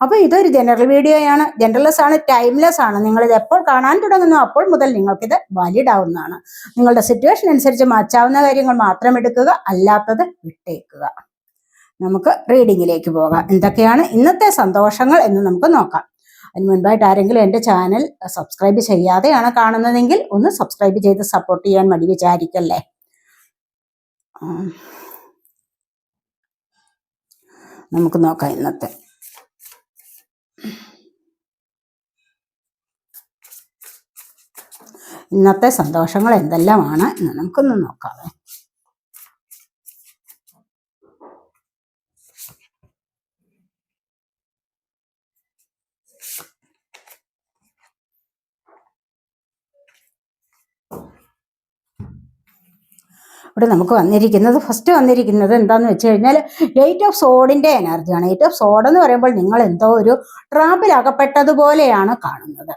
അപ്പൊ ഇതൊരു ജനറൽ വീഡിയോയാണ് ജനറൽലെസ് ആണ് ടൈംലെസ് ആണ്. നിങ്ങൾ ഇത് എപ്പോൾ കാണാൻ തുടങ്ങുന്നു അപ്പോൾ മുതൽ നിങ്ങൾക്കിത് വാലിഡ് ആവുന്നതാണ്. നിങ്ങളുടെ സിറ്റുവേഷൻ അനുസരിച്ച് മാറ്റാവുന്ന കാര്യങ്ങൾ മാത്രം എടുക്കുക അല്ലാത്തത് വിട്ടേക്കുക. നമുക്ക് റീഡിങ്ങിലേക്ക് പോകാം. എന്തൊക്കെയാണ് ഇന്നത്തെ സന്തോഷങ്ങൾ എന്ന് നമുക്ക് നോക്കാം. അതിന് മുൻപായിട്ട് ആരെങ്കിലും എന്റെ ചാനൽ സബ്സ്ക്രൈബ് ചെയ്യാതെയാണ് കാണുന്നതെങ്കിൽ ഒന്ന് സബ്സ്ക്രൈബ് ചെയ്ത് സപ്പോർട്ട് ചെയ്യാൻ മടി വിചാരിക്കല്ലേ? നമുക്ക് നോക്കാം ഇന്നത്തെ. ഇന്നത്തെ സന്തോഷങ്ങൾ എന്തെല്ലാമാണ് എന്ന് നമുക്കൊന്ന് നോക്കാം. ഇവിടെ നമുക്ക് വന്നിരിക്കുന്നത് ഫസ്റ്റ് വന്നിരിക്കുന്നത് എന്താന്ന് വെച്ച് കഴിഞ്ഞാൽ എയ്റ്റ് ഓഫ് സോഡിന്റെ എനർജിയാണ് എയ്റ്റ് ഓഫ് സോഡ് എന്ന് പറയുമ്പോൾ നിങ്ങൾ എന്തോ ഒരു ട്രാപ്പിൽ അകപ്പെട്ടതുപോലെയാണ് കാണുന്നത്.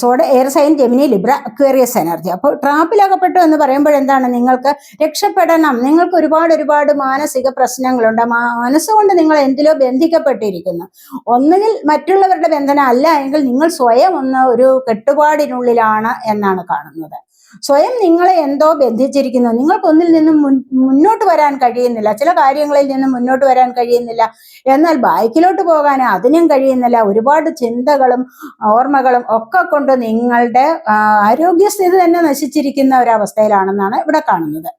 Sword air sign Gemini Libra Aquarius energy അപ്പോൾ ട്രാപ്പിലകപ്പെട്ടു എന്ന് പറയുമ്പോൾ എന്താണ്? നിങ്ങൾക്ക് രക്ഷപ്പെടണം. നിങ്ങൾക്ക് ഒരുപാട് ഒരുപാട് മാനസിക പ്രശ്നങ്ങളുണ്ട്. മനസ്സുകൊണ്ട് നിങ്ങൾ എന്തിലോ ബന്ധിക്കപ്പെട്ടിരിക്കുന്നു. ഒന്നുകിൽ മറ്റുള്ളവരുടെ ബന്ധനം അല്ല എങ്കിൽ നിങ്ങൾ സ്വയം ഒന്ന് ഒരു കെട്ടുപാടിനുള്ളിലാണ് എന്നാണ് കാണുന്നത്. സ്വയം നിങ്ങളെ എന്തോ ബന്ധിച്ചിരിക്കുന്നു. നിങ്ങൾക്ക് ഒന്നിൽ നിന്നും മുന്നോട്ട് വരാൻ കഴിയുന്നില്ല. ചില കാര്യങ്ങളിൽ നിന്നും മുന്നോട്ട് വരാൻ കഴിയുന്നില്ല. എന്നാൽ ബൈക്കിലോട്ട് പോകാൻ അതിനും കഴിയുന്നില്ല. ഒരുപാട് ചിന്തകളും ഓർമ്മകളും ഒക്കെ കൊണ്ട് നിങ്ങളുടെ ആരോഗ്യസ്ഥിതി തന്നെ നശിച്ചിരിക്കുന്ന ഒരവസ്ഥയിലാണെന്നാണ് ഇവിടെ കാണുന്നത്.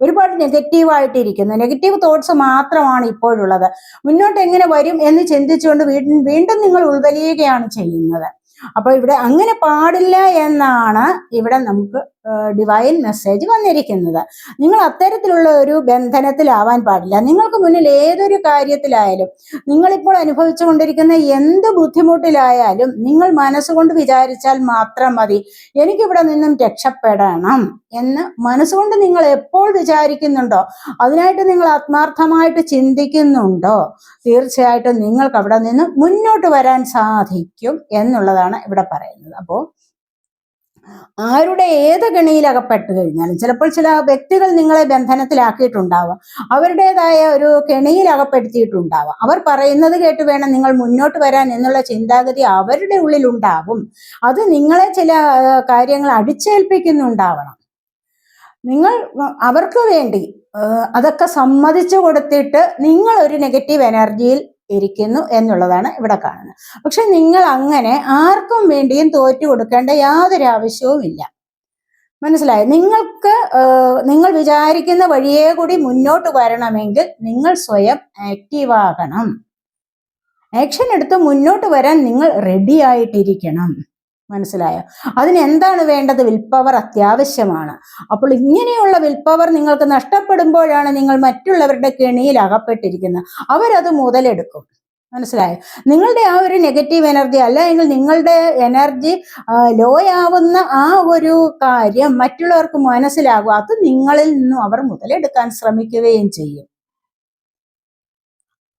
ഒരുപാട് നെഗറ്റീവായിട്ടിരിക്കുന്നു നെഗറ്റീവ് തോട്ട്സ് മാത്രമാണ് ഇപ്പോഴുള്ളത്. മുന്നോട്ട് എങ്ങനെ വരും എന്ന് ചിന്തിച്ചുകൊണ്ട് വീണ്ടും വീണ്ടും നിങ്ങൾ ഉൾവലിയുകയാണ് ചെയ്യുന്നത്. അപ്പൊ ഇവിടെ അങ്ങനെ പാടില്ല എന്നാണ് ഇവിടെ നമുക്ക് ഡിവൈൻ മെസ്സേജ് വന്നിരിക്കുന്നത്. നിങ്ങൾ അത്തരത്തിലുള്ള ഒരു ബന്ധനത്തിലാവാൻ പാടില്ല. നിങ്ങൾക്ക് മുന്നിൽ ഏതൊരു കാര്യത്തിലായാലും നിങ്ങളിപ്പോൾ അനുഭവിച്ചു കൊണ്ടിരിക്കുന്ന എന്ത് ബുദ്ധിമുട്ടിലായാലും നിങ്ങൾ മനസ്സുകൊണ്ട് വിചാരിച്ചാൽ മാത്രം മതി എനിക്കിവിടെ നിന്നും രക്ഷപ്പെടണം എന്ന് മനസ്സുകൊണ്ട് നിങ്ങൾ എപ്പോൾ വിചാരിക്കുന്നുണ്ടോ അതിനായിട്ട് നിങ്ങൾ ആത്മാർത്ഥമായിട്ട് ചിന്തിക്കുന്നുണ്ടോ തീർച്ചയായിട്ടും നിങ്ങൾക്ക് അവിടെ നിന്ന് മുന്നോട്ട് വരാൻ സാധിക്കും എന്നുള്ളതാണ് ഇവിടെ പറയുന്നത്. അപ്പോൾ ആരുടെ ഏത് അകപ്പെട്ട് കഴിഞ്ഞാലും ചിലപ്പോൾ ചില വ്യക്തികൾ നിങ്ങളെ ബന്ധനത്തിലാക്കിയിട്ടുണ്ടാവാം. അവരുടേതായ ഒരു കെണിയിൽ അകപ്പെടുത്തിയിട്ടുണ്ടാവാം അവർ പറയുന്നത് കേട്ട് വേണം നിങ്ങൾ മുന്നോട്ട് വരാൻ എന്നുള്ള ചിന്താഗതി അവരുടെ ഉള്ളിലുണ്ടാവും. അത് നിങ്ങളെ ചില കാര്യങ്ങൾ അടിച്ചേൽപ്പിക്കുന്നുണ്ടാവണം. നിങ്ങൾ അവർക്ക് വേണ്ടി അതൊക്കെ സമ്മതിച്ചു കൊടുത്തിട്ട് നിങ്ങൾ ഒരു നെഗറ്റീവ് എനർജിയിൽ ഇരിക്കുന്നു എന്നുള്ളതാണ് ഇവിടെ കാണുന്നത്. പക്ഷെ നിങ്ങൾ അങ്ങനെ ആർക്കും വേണ്ടിയും തോറ്റു കൊടുക്കേണ്ട യാതൊരു ആവശ്യവും ഇല്ല. മനസ്സിലായി? നിങ്ങൾക്ക് നിങ്ങൾ വിചാരിക്കുന്ന വഴിയെ കൂടി മുന്നോട്ട് വരണമെങ്കിൽ നിങ്ങൾ സ്വയം ആക്റ്റീവ് ആകണം. ആക്ഷൻ എടുത്ത് മുന്നോട്ട് വരാൻ നിങ്ങൾ റെഡി ആയിട്ടിരിക്കണം. മനസ്സിലായോ? അതിന് എന്താണ് വേണ്ടത്? വിൽപ്പവർ പവർ അത്യാവശ്യമാണ്. അപ്പോൾ ഇങ്ങനെയുള്ള വിൽപ്പവർ പവർ നിങ്ങൾക്ക് നഷ്ടപ്പെടുമ്പോഴാണ് നിങ്ങൾ മറ്റുള്ളവരുടെ കെണിയിൽ അകപ്പെട്ടിരിക്കുന്നത്. അവരത് മുതലെടുക്കും. മനസ്സിലായോ? നിങ്ങളുടെ ആ ഒരു നെഗറ്റീവ് എനർജി അല്ലെങ്കിൽ നിങ്ങളുടെ എനർജി ലോ ആവുന്ന ആ ഒരു കാര്യം മറ്റുള്ളവർക്ക് മനസ്സിലാകും അത് നിങ്ങളിൽ നിന്നും അവർ മുതലെടുക്കാൻ ശ്രമിക്കുകയും ചെയ്യും.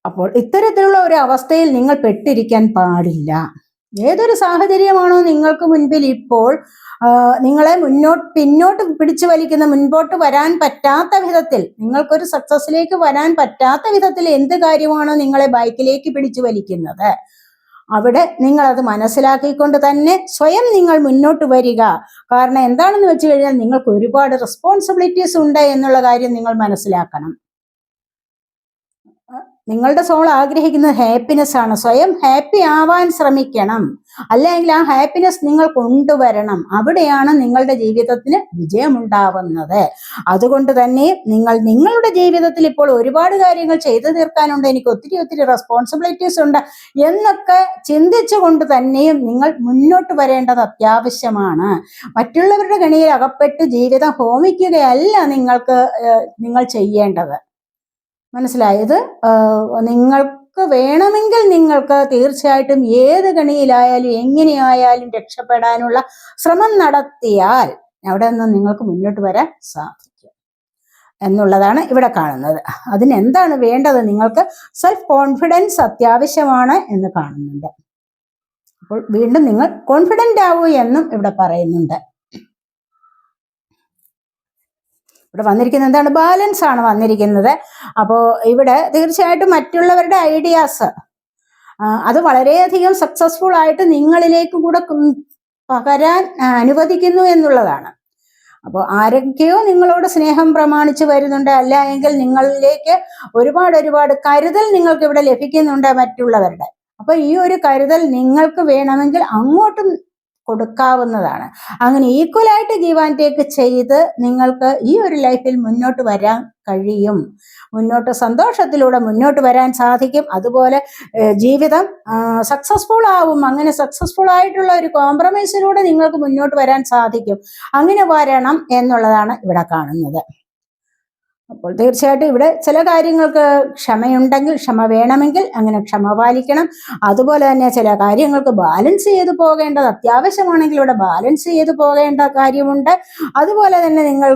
അപ്പോൾ ഇത്തരത്തിലുള്ള ഒരു അവസ്ഥയിൽ നിങ്ങൾ പെട്ടിരിക്കാൻ പാടില്ല. ഏതൊരു സാഹചര്യമാണോ നിങ്ങൾക്ക് മുൻപിൽ ഇപ്പോൾ നിങ്ങളെ മുന്നോട്ട് പിന്നോട്ട് പിടിച്ചു വലിക്കുന്ന മുൻപോട്ട് വരാൻ പറ്റാത്ത വിധത്തിൽ നിങ്ങൾക്കൊരു സക്സസിലേക്ക് വരാൻ പറ്റാത്ത വിധത്തിൽ എന്ത് കാര്യമാണോ നിങ്ങളെ ബൈക്കിലേക്ക് പിടിച്ചു വലിക്കുന്നത്? അവിടെ നിങ്ങൾ അത് മനസ്സിലാക്കിക്കൊണ്ട് തന്നെ സ്വയം നിങ്ങൾ മുന്നോട്ട് വരിക. കാരണം എന്താണെന്ന് വെച്ച് കഴിഞ്ഞാൽ നിങ്ങൾക്ക് ഒരുപാട് റെസ്പോൺസിബിലിറ്റീസ് ഉണ്ട് എന്നുള്ള കാര്യം നിങ്ങൾ മനസ്സിലാക്കണം. നിങ്ങളുടെ സോൾ ആഗ്രഹിക്കുന്നത് ഹാപ്പിനെസ് ആണ്. സ്വയം ഹാപ്പി ആവാൻ ശ്രമിക്കണം. അല്ലെങ്കിൽ ആ ഹാപ്പിനെസ് നിങ്ങൾ കൊണ്ടുവരണം. അവിടെയാണ് നിങ്ങളുടെ ജീവിതത്തിന് വിജയമുണ്ടാവുന്നത്. അതുകൊണ്ട് തന്നെ നിങ്ങൾ നിങ്ങളുടെ ജീവിതത്തിൽ ഇപ്പോൾ ഒരുപാട് കാര്യങ്ങൾ ചെയ്തു തീർക്കാനുണ്ട്. എനിക്ക് ഒത്തിരി ഒത്തിരി റെസ്പോൺസിബിലിറ്റീസ് ഉണ്ട് എന്നൊക്കെ ചിന്തിച്ചുകൊണ്ട് തന്നെയും നിങ്ങൾ മുന്നോട്ട് വരേണ്ടത് അത്യാവശ്യമാണ്. മറ്റുള്ളവരുടെ കണിയിൽ അകപ്പെട്ട് ജീവിതം ഹോമിക്കുകയല്ല നിങ്ങൾക്ക് നിങ്ങൾ ചെയ്യേണ്ടത്. മനസ്സിലായത് നിങ്ങൾക്ക് വേണമെങ്കിൽ നിങ്ങൾക്ക് തീർച്ചയായിട്ടും ഏത് കണിയിലായാലും എങ്ങനെയായാലും രക്ഷപ്പെടാനുള്ള ശ്രമം നടത്തിയാൽ അവിടെ നിന്ന് നിങ്ങൾക്ക് മുന്നോട്ട് വരാൻ സാധിക്കും എന്നുള്ളതാണ് ഇവിടെ കാണുന്നത്. അതിന് എന്താണ് വേണ്ടത്? നിങ്ങൾക്ക് സെൽഫ് കോൺഫിഡൻസ് അത്യാവശ്യമാണ് എന്ന് കാണുന്നുണ്ട്. അപ്പോൾ വീണ്ടും നിങ്ങൾ കോൺഫിഡന്റ് ആവൂ എന്നും ഇവിടെ പറയുന്നുണ്ട്. ഇവിടെ വന്നിരിക്കുന്നത് എന്താണ്? ബാലൻസ് ആണ് വന്നിരിക്കുന്നത്. അപ്പോൾ ഇവിടെ തീർച്ചയായിട്ടും മറ്റുള്ളവരുടെ ഐഡിയാസ് അത് വളരെയധികം സക്സസ്ഫുൾ ആയിട്ട് നിങ്ങളിലേക്ക് കൂടെ പകരാൻ അനുവദിക്കുന്നു എന്നുള്ളതാണ്. അപ്പോൾ ആരൊക്കെയോ നിങ്ങളോട് സ്നേഹം പ്രമാണിച്ച് വരുന്നുണ്ട്. അല്ല എങ്കിൽ നിങ്ങളിലേക്ക് ഒരുപാട് ഒരുപാട് കരുതൽ നിങ്ങൾക്ക് ഇവിടെ ലഭിക്കുന്നുണ്ട് മറ്റുള്ളവരുടെ. അപ്പൊ ഈ ഒരു കരുതൽ നിങ്ങൾക്ക് വേണമെങ്കിൽ അങ്ങോട്ടും കൊടുക്കാവുന്നതാണ്. അങ്ങനെ ഈക്വലായിട്ട് ഗീവ് ആൻഡ് ടേക്ക് ചെയ്ത് നിങ്ങൾക്ക് ഈ ഒരു ലൈഫിൽ മുന്നോട്ട് വരാൻ കഴിയും. മുന്നോട്ട് സന്തോഷത്തിലൂടെ മുന്നോട്ട് വരാൻ സാധിക്കും. അതുപോലെ ജീവിതം സക്സസ്ഫുൾ ആവും. അങ്ങനെ സക്സസ്ഫുൾ ആയിട്ടുള്ള ഒരു കോംപ്രമൈസിലൂടെ നിങ്ങൾക്ക് മുന്നോട്ട് വരാൻ സാധിക്കും. അങ്ങനെ വരണം എന്നുള്ളതാണ് ഇവിടെ കാണുന്നത്. അപ്പോൾ തീർച്ചയായിട്ടും ഇവിടെ ചില കാര്യങ്ങൾക്ക് ക്ഷമയുണ്ടെങ്കിൽ ക്ഷമ വേണമെങ്കിൽ അങ്ങനെ ക്ഷമ പാലിക്കണം. അതുപോലെ തന്നെ ചില കാര്യങ്ങൾക്ക് ബാലൻസ് ചെയ്ത് പോകേണ്ടത് അത്യാവശ്യമാണെങ്കിൽ ഇവിടെ ബാലൻസ് ചെയ്ത് പോകേണ്ട കാര്യമുണ്ട്. അതുപോലെ തന്നെ നിങ്ങൾ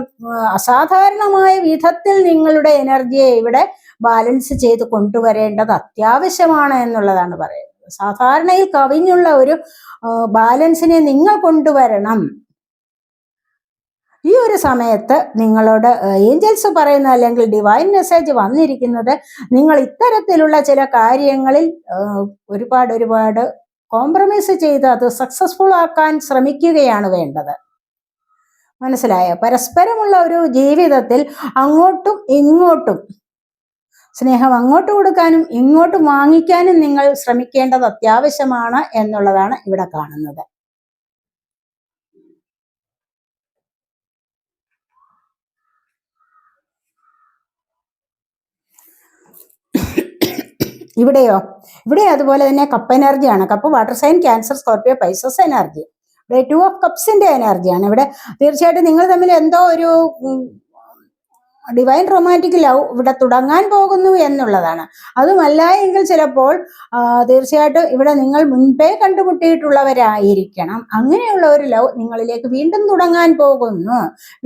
അസാധാരണമായ വിധത്തിൽ നിങ്ങളുടെ എനർജിയെ ഇവിടെ ബാലൻസ് ചെയ്ത് കൊണ്ടുവരേണ്ടത് അത്യാവശ്യമാണ് എന്നുള്ളതാണ് പറയുന്നത്. സാധാരണയിൽ കവിഞ്ഞുള്ള ഒരു ബാലൻസിനെ നിങ്ങൾ കൊണ്ടുവരണം. ഈ ഒരു സമയത്ത് നിങ്ങളോട് ഏഞ്ചൽസ് പറയുന്ന അല്ലെങ്കിൽ ഡിവൈൻ മെസ്സേജ് വന്നിരിക്കുന്നത് നിങ്ങൾ ഇത്തരത്തിലുള്ള ചില കാര്യങ്ങളിൽ ഒരുപാട് ഒരുപാട് കോംപ്രമൈസ് ചെയ്ത് അത് സക്സസ്ഫുൾ ആക്കാൻ ശ്രമിക്കുകയാണ് വേണ്ടത്. മനസ്സിലായോ? പരസ്പരമുള്ള ഒരു ജീവിതത്തിൽ അങ്ങോട്ടും ഇങ്ങോട്ടും സ്നേഹം അങ്ങോട്ട് കൊടുക്കാനും ഇങ്ങോട്ട് വാങ്ങിക്കാനും നിങ്ങൾ ശ്രമിക്കേണ്ടത് അത്യാവശ്യമാണ് എന്നുള്ളതാണ് ഇവിടെ കാണുന്നത്. ഇവിടെയോ? ഇവിടെ അതുപോലെ തന്നെ കപ്പ് എനർജിയാണ് cup water sign Cancer Scorpio Pisces energy ഇവിടെ ടു ഓഫ് കപ്സിന്റെ എനർജിയാണ് ഇവിടെ തീർച്ചയായിട്ടും നിങ്ങൾ തമ്മിൽ എന്തോ ഒരു ഡിവൈൻ റൊമാന്റിക് ലവ് ഇവിടെ തുടങ്ങാൻ പോകുന്നു എന്നുള്ളതാണ്. അതുമല്ല എങ്കിൽ ചിലപ്പോൾ തീർച്ചയായിട്ടും ഇവിടെ നിങ്ങൾ മുൻപേ കണ്ടുമുട്ടിയിട്ടുള്ളവരായിരിക്കണം. അങ്ങനെയുള്ള ഒരു ലവ് നിങ്ങളിലേക്ക് വീണ്ടും തുടങ്ങാൻ പോകുന്നു.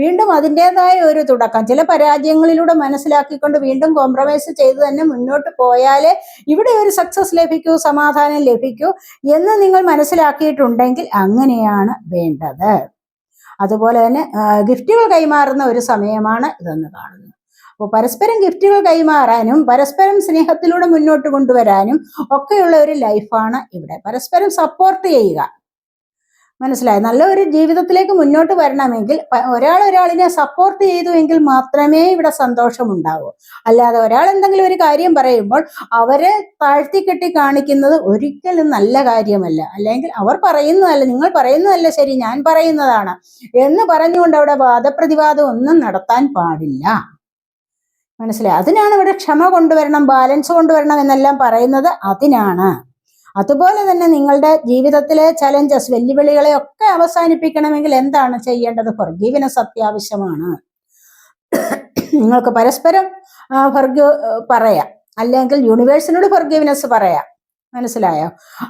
വീണ്ടും അതിന്റെതായ ഒരു തുടക്കം. ചില പരാജയങ്ങളിലൂടെ മനസ്സിലാക്കിക്കൊണ്ട് വീണ്ടും കോംപ്രമൈസ് ചെയ്ത് തന്നെ മുന്നോട്ട് പോയാലേ ഇവിടെ ഒരു സക്സസ് ലഭിക്കൂ സമാധാനം ലഭിക്കൂ എന്ന് നിങ്ങൾ മനസ്സിലാക്കിയിട്ടുണ്ടെങ്കിൽ അങ്ങനെയാണ് വേണ്ടത്. അതുപോലെ തന്നെ ഗിഫ്റ്റുകൾ കൈമാറുന്ന ഒരു സമയമാണ് ഇതെന്ന് കാണുന്നത്. അപ്പോൾ പരസ്പരം ഗിഫ്റ്റുകൾ കൈമാറാനും പരസ്പരം സ്നേഹത്തിലൂടെ മുന്നോട്ട് കൊണ്ടുവരാനും ഒക്കെയുള്ള ഒരു ലൈഫാണ് ഇവിടെ. പരസ്പരം സപ്പോർട്ട് ചെയ്യുക. മനസ്സിലായി. നല്ലൊരു ജീവിതത്തിലേക്ക് മുന്നോട്ട് വരണമെങ്കിൽ ഒരാൾ ഒരാളിനെ സപ്പോർട്ട് ചെയ്തു എങ്കിൽ മാത്രമേ ഇവിടെ സന്തോഷം ഉണ്ടാവൂ അല്ലാതെ ഒരാൾ എന്തെങ്കിലും ഒരു കാര്യം പറയുമ്പോൾ അവരെ താഴ്ത്തിക്കെട്ടി കാണിക്കുന്നത് ഒരിക്കലും നല്ല കാര്യമല്ല. അല്ലെങ്കിൽ അവർ പറയുന്നതല്ല നിങ്ങൾ പറയുന്നതല്ല ശരി ഞാൻ പറയുന്നതാണ് എന്ന് പറഞ്ഞുകൊണ്ട് അവിടെ വാദപ്രതിവാദം ഒന്നും നടത്താൻ പാടില്ല. മനസ്സിലായി? അതിനാണ് ഇവിടെ ക്ഷമ കൊണ്ടുവരണം ബാലൻസ് കൊണ്ടുവരണം എന്നെല്ലാം പറയുന്നത് അതിനാണ്. അതുപോലെ തന്നെ നിങ്ങളുടെ ജീവിതത്തിലെ ചലഞ്ചസ് വെല്ലുവിളികളെ ഒക്കെ അവസാനിപ്പിക്കണമെങ്കിൽ എന്താണ് ചെയ്യേണ്ടത്? ഫർഗീവിനസ് അത്യാവശ്യമാണ് നിങ്ങൾക്ക് പരസ്പരം ഫർഗ്യൂ പറയാം. അല്ലെങ്കിൽ യൂണിവേഴ്സിനോട് ഫർഗീവ്നെസ് പറയാം. മനസ്സിലായോ?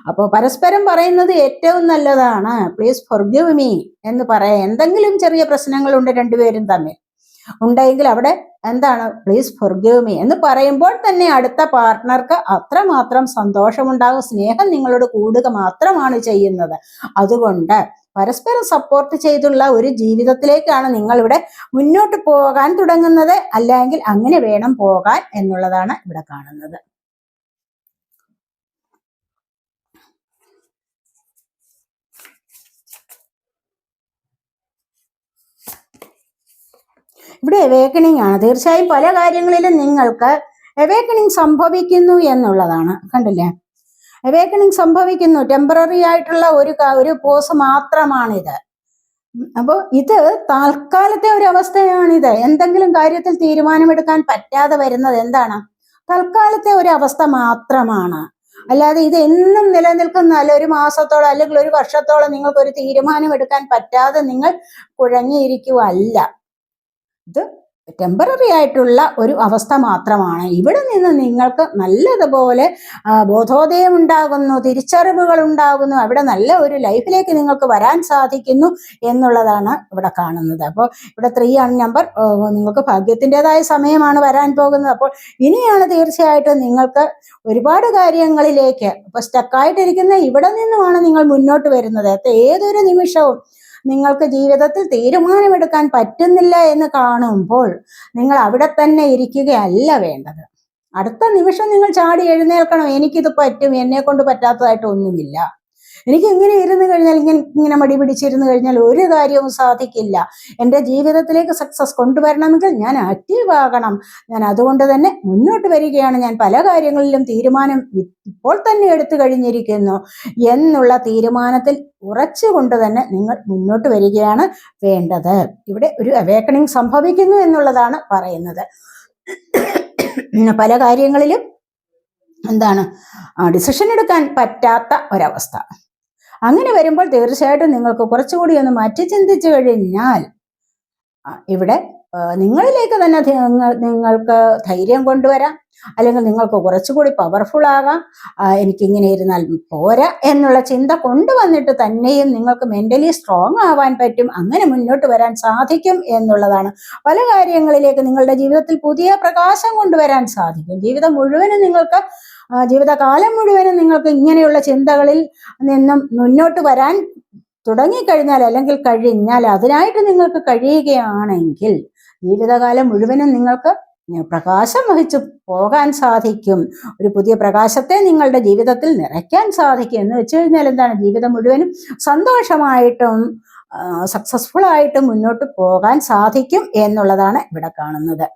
അപ്പോൾ പരസ്പരം പറയുന്നത് ഏറ്റവും നല്ലതാണ്. പ്ലീസ് ഫർഗീവ് മീ എന്ന് പറയാം. എന്തെങ്കിലും ചെറിയ പ്രശ്നങ്ങളുണ്ട് രണ്ടുപേരും തമ്മിൽ. ഉണ്ടെങ്കിൽ അവിടെ എന്താണ് പ്ലീസ് ഫർഗീവ് മീ എന്ന് പറയുമ്പോൾ തന്നെ അടുത്ത പാർട്ട്ണർക്ക് അത്രമാത്രം സന്തോഷമുണ്ടാകും സ്നേഹം നിങ്ങളോട് കൂടുക മാത്രമാണ് ചെയ്യുന്നത്. അതുകൊണ്ട് പരസ്പരം സപ്പോർട്ട് ചെയ്തുള്ള ഒരു ജീവിതത്തിലേക്കാണ് നിങ്ങളിവിടെ മുന്നോട്ട് പോകാൻ തുടങ്ങുന്നത്. അല്ലെങ്കിൽ അങ്ങനെ വേണം പോകാൻ എന്നുള്ളതാണ് ഇവിടെ കാണുന്നത്. ഇവിടെ അവേക്കണിംഗ് ആണ്. തീർച്ചയായും പല കാര്യങ്ങളിലും നിങ്ങൾക്ക് അവേക്കണിംഗ് സംഭവിക്കുന്നു എന്നുള്ളതാണ്. കണ്ടില്ലേ? അവേക്കണിംഗ് സംഭവിക്കുന്നു. ടെമ്പററി ആയിട്ടുള്ള ഒരു ഒരു പോസ് മാത്രമാണിത്. അപ്പോൾ ഇത് താൽക്കാലത്തെ ഒരു അവസ്ഥയാണിത്. എന്തെങ്കിലും കാര്യത്തിൽ തീരുമാനമെടുക്കാൻ പറ്റാതെ വരുന്നത് എന്താണ്? തൽക്കാലത്തെ ഒരു അവസ്ഥ മാത്രമാണ്. അല്ലാതെ ഇത് എന്നും നിലനിൽക്കുന്ന അല്ല ഒരു മാസത്തോളം അല്ലെങ്കിൽ ഒരു വർഷത്തോളം നിങ്ങൾക്ക് ഒരു തീരുമാനം എടുക്കാൻ പറ്റാതെ നിങ്ങൾ കുഴങ്ങിയിരിക്കുവല്ല ഇത് ടെമ്പററി ആയിട്ടുള്ള ഒരു അവസ്ഥ മാത്രമാണ്. ഇവിടെ നിന്ന് നിങ്ങൾക്ക് നല്ലതുപോലെ ബോധോദയം ഉണ്ടാകുന്നു തിരിച്ചറിവുകൾ ഉണ്ടാകുന്നു അവിടെ നല്ല ഒരു ലൈഫിലേക്ക് നിങ്ങൾക്ക് വരാൻ സാധിക്കുന്നു എന്നുള്ളതാണ് ഇവിടെ കാണുന്നത്. അപ്പോൾ ഇവിടെ ത്രീ ആണ് നമ്പർ നിങ്ങൾക്ക് ഭാഗ്യത്തിന്റെതായ സമയമാണ് വരാൻ പോകുന്നത്. അപ്പോൾ ഇനിയാണ് തീർച്ചയായിട്ടും നിങ്ങൾക്ക് ഒരുപാട് കാര്യങ്ങളിലേക്ക് ഇപ്പൊ സ്റ്റക്കായിട്ടിരിക്കുന്ന ഇവിടെ നിന്നുമാണ് നിങ്ങൾ മുന്നോട്ട് വരുന്നത്. ഏതൊരു നിമിഷവും നിങ്ങൾക്ക് ജീവിതത്തിൽ തീരുമാനമെടുക്കാൻ പറ്റുന്നില്ല എന്ന് കാണുമ്പോൾ നിങ്ങൾ അവിടെ തന്നെ ഇരിക്കുകയല്ല വേണ്ടത്. അടുത്ത നിമിഷം നിങ്ങൾ ചാടി എഴുന്നേൽക്കണം. എനിക്കിത് പറ്റും. എന്നെ കൊണ്ട് പറ്റാത്തതായിട്ട് ഒന്നുമില്ല. എനിക്ക് ഇങ്ങനെ ഇരുന്ന് കഴിഞ്ഞാൽ ഇങ്ങനെ ഇങ്ങനെ മടി പിടിച്ചിരുന്ന് കഴിഞ്ഞാൽ ഒരു കാര്യവും സാധിക്കില്ല. എന്റെ ജീവിതത്തിലേക്ക് സക്സസ് കൊണ്ടുവരണമെങ്കിൽ ഞാൻ ആക്റ്റീവ് ആകണം. ഞാൻ അതുകൊണ്ട് തന്നെ മുന്നോട്ട് വരികയാണ്. ഞാൻ പല കാര്യങ്ങളിലും തീരുമാനം ഇപ്പോൾ തന്നെ എടുത്തു കഴിഞ്ഞിരിക്കുന്നു. എന്നുള്ള തീരുമാനത്തിൽ ഉറച്ചുകൊണ്ട് തന്നെ നിങ്ങൾ മുന്നോട്ട് വരികയാണ് വേണ്ടത്. ഇവിടെ ഒരു അവേക്കണിങ് സംഭവിക്കുന്നു എന്നുള്ളതാണ് പറയുന്നത്. പല കാര്യങ്ങളിലും എന്താണ് ഡിസിഷൻ എടുക്കാൻ പറ്റാത്ത ഒരവസ്ഥ. അങ്ങനെ വരുമ്പോൾ തീർച്ചയായിട്ടും നിങ്ങൾക്ക് കുറച്ചുകൂടി ഒന്ന് മാറ്റി ചിന്തിച്ചു കഴിഞ്ഞാൽ ഇവിടെ നിങ്ങളിലേക്ക് തന്നെ നിങ്ങൾക്ക് ധൈര്യം കൊണ്ടുവരാം. അല്ലെങ്കിൽ നിങ്ങൾക്ക് കുറച്ചുകൂടി പവർഫുൾ ആകാം. എനിക്ക് എനിക്കിങ്ങനെ ഇരുന്നാൽ പോരാ എന്നുള്ള ചിന്ത കൊണ്ടുവന്നിട്ട് തന്നെയും നിങ്ങൾക്ക് മെന്റലി സ്ട്രോങ് ആവാൻ പറ്റും. അങ്ങനെ മുന്നോട്ട് വരാൻ സാധിക്കും എന്നുള്ളതാണ്. പല കാര്യങ്ങളിലേക്ക് നിങ്ങളുടെ ജീവിതത്തിൽ പുതിയ പ്രകാശം കൊണ്ടുവരാൻ സാധിക്കും. ജീവിതം മുഴുവനും നിങ്ങൾക്ക് ജീവിതകാലം മുഴുവനും നിങ്ങൾക്ക് ഇങ്ങനെയുള്ള ചിന്തകളിൽ നിന്നും മുന്നോട്ട് വരാൻ തുടങ്ങിക്കഴിഞ്ഞാൽ അല്ലെങ്കിൽ കഴിഞ്ഞാൽ അതിനായിട്ട് നിങ്ങൾക്ക് കഴിയുകയാണെങ്കിൽ ജീവിതകാലം മുഴുവനും നിങ്ങൾക്ക് പ്രകാശം വഹിച്ചു പോകാൻ സാധിക്കും. ഒരു പുതിയ പ്രകാശത്തെ നിങ്ങളുടെ ജീവിതത്തിൽ നിറയ്ക്കാൻ സാധിക്കും. എന്ന് വെച്ച് കഴിഞ്ഞാൽ എന്താണ്? ജീവിതം മുഴുവനും സന്തോഷമായിട്ടും സക്സസ്ഫുൾ ആയിട്ടും മുന്നോട്ട് പോകാൻ സാധിക്കും എന്നുള്ളതാണ് ഇവിടെ കാണുന്നത്.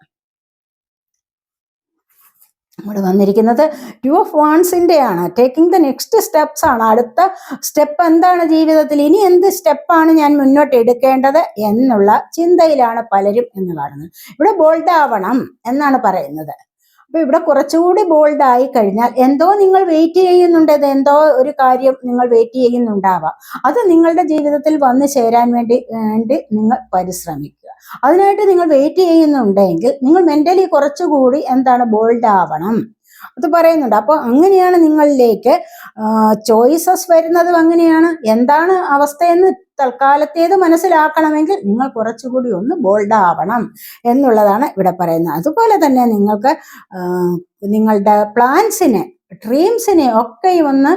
ഇവിടെ വന്നിരിക്കുന്നത് ടു ഓഫ് വാൺസിന്റെ ആണ് ടേക്കിംഗ് ദ നെക്സ്റ്റ് സ്റ്റെപ്സ് ആണ്. അടുത്ത സ്റ്റെപ്പ് എന്താണ് ജീവിതത്തിൽ? ഇനി എന്ത് സ്റ്റെപ്പാണ് ഞാൻ മുന്നോട്ട് എടുക്കേണ്ടത് എന്നുള്ള ചിന്തയിലാണ് പലരും എന്ന് കാണുന്നത്. ഇവിടെ ബോൾഡ് ആവണം എന്നാണ് പറയുന്നത്. അപ്പൊ ഇവിടെ കുറച്ചുകൂടി ബോൾഡ് ആയി കഴിഞ്ഞാൽ എന്തോ നിങ്ങൾ വെയിറ്റ് ചെയ്യുന്നുണ്ട് എന്തോ ഒരു കാര്യം നിങ്ങൾ വെയിറ്റ് ചെയ്യുന്നുണ്ടാവാം. അത് നിങ്ങളുടെ ജീവിതത്തിൽ വന്നു ചേരാൻ വേണ്ടി വേണ്ടി നിങ്ങൾ പരിശ്രമിക്കുക. അതിനായിട്ട് നിങ്ങൾ വെയിറ്റ് ചെയ്യുന്നുണ്ടെങ്കിൽ നിങ്ങൾ മെന്റലി കുറച്ചുകൂടി എന്താണ് ബോൾഡ് ആവണം. അത് പറയുന്നുണ്ട്. അപ്പോൾ അങ്ങനെയാണ് നിങ്ങളിലേക്ക് ചോയ്സസ് വരുന്നതും അങ്ങനെയാണ്. എന്താണ് അവസ്ഥയെന്ന് തൽക്കാലത്തേത് മനസ്സിലാക്കണമെങ്കിൽ നിങ്ങൾ കുറച്ചുകൂടി ഒന്ന് ബോൾഡ് ആവണം എന്നുള്ളതാണ് ഇവിടെ പറയുന്നത്. അതുപോലെ തന്നെ നിങ്ങൾക്ക് നിങ്ങളുടെ പ്ലാൻസിനെ ഡ്രീംസിനെ ഒക്കെ ഒന്ന്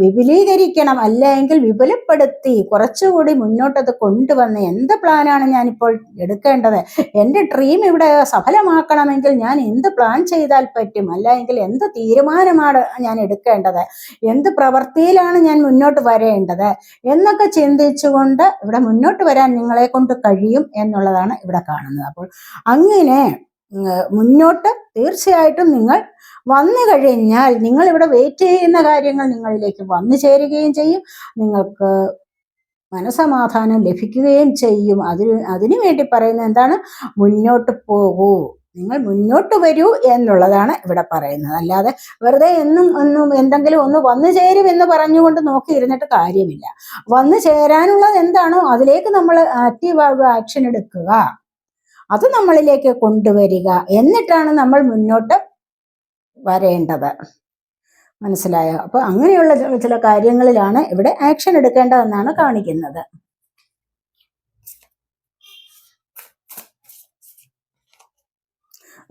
വിപുലീകരിക്കണം അല്ലെങ്കിൽ വിപുലപ്പെടുത്തി കുറച്ചുകൂടി മുന്നോട്ടത് കൊണ്ടുവന്ന് എന്ത് പ്ലാനാണ് ഞാനിപ്പോൾ എടുക്കേണ്ടത്? എന്റെ ഡ്രീം ഇവിടെ സഫലമാക്കണമെങ്കിൽ ഞാൻ എന്ത് പ്ലാൻ ചെയ്താൽ പറ്റും? അല്ലെങ്കിൽ എന്ത് തീരുമാനമാണ് ഞാൻ എടുക്കേണ്ടത്? എന്ത് പ്രവൃത്തിയിലാണ് ഞാൻ മുന്നോട്ട് വരേണ്ടത്? എന്നൊക്കെ ചിന്തിച്ചുകൊണ്ട് ഇവിടെ മുന്നോട്ട് വരാൻ നിങ്ങളെ കൊണ്ട് കഴിയും എന്നുള്ളതാണ് ഇവിടെ കാണുന്നത്. അപ്പോൾ അങ്ങനെ മുന്നോട്ട് തീർച്ചയായിട്ടും നിങ്ങൾ വന്നു കഴിഞ്ഞാൽ നിങ്ങൾ ഇവിടെ വെയിറ്റ് ചെയ്യുന്ന കാര്യങ്ങൾ നിങ്ങളിലേക്ക് വന്നു ചേരുകയും ചെയ്യും. നിങ്ങൾക്ക് മനസമാധാനം ലഭിക്കുകയും ചെയ്യും. അതിന് അതിനു വേണ്ടി പറയുന്നത് എന്താണ്? മുന്നോട്ട് പോകൂ. നിങ്ങൾ മുന്നോട്ട് വരൂ എന്നുള്ളതാണ് ഇവിടെ പറയുന്നത്. അല്ലാതെ വെറുതെ എന്നും ഒന്നും എന്തെങ്കിലും ഒന്ന് വന്നു ചേരും എന്ന് പറഞ്ഞുകൊണ്ട് നോക്കി ഇരുന്നിട്ട് കാര്യമില്ല. വന്നു ചേരാനുള്ളത് എന്താണോ അതിലേക്ക് നമ്മൾ ആക്റ്റീവ് ആകുക ആക്ഷൻ എടുക്കുക. അത് നമ്മളിലേക്ക് കൊണ്ടുവരിക. എന്നിട്ടാണ് നമ്മൾ മുന്നോട്ട് വരേണ്ടത്. മനസ്സിലായോ? അപ്പൊ അങ്ങനെയുള്ള ചില- കാര്യങ്ങളിലാണ് ഇവിടെ ആക്ഷൻ എടുക്കേണ്ടതെന്നാണ് കാണിക്കുന്നത്.